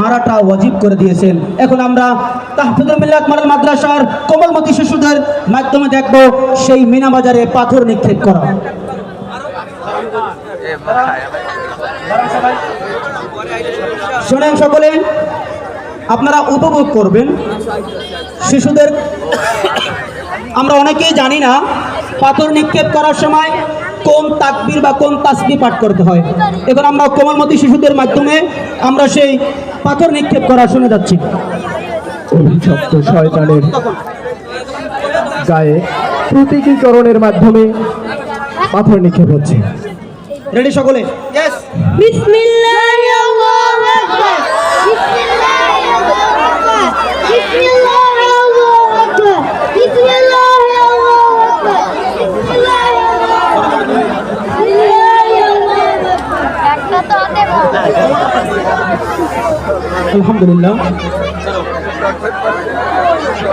মারাটা ওয়াজিব করে দিয়েছেন। এখন আমরা তাহফিজুল মিল্লাত মডেল মাদ্রাসার কোমলমতি শিশুদের মাধ্যমে দেখব সেই মিনা বাজারে পাথর নিক্ষেপ করা। শোনেন সকলে, আপনারা উপভোগ করবেন। শিশুদের, আমরা অনেকেই জানি না, পাথর নিক্ষেপ করার সময় কোন তাকবির বা কোন তাসবি পাঠ করতে হয়। এবার আমরা কোমলমতি শিশুদের মাধ্যমে আমরা সেই পাথর নিক্ষেপ করা শুনে যাচ্ছি। অভিশপ্ত শয়তানের গায়ে প্রতীকীকরণের মাধ্যমে পাথর নিক্ষেপ হচ্ছে। রেডি সকলে? বিসমিল্লাহ। আলহামদুলিল্লাহ। সব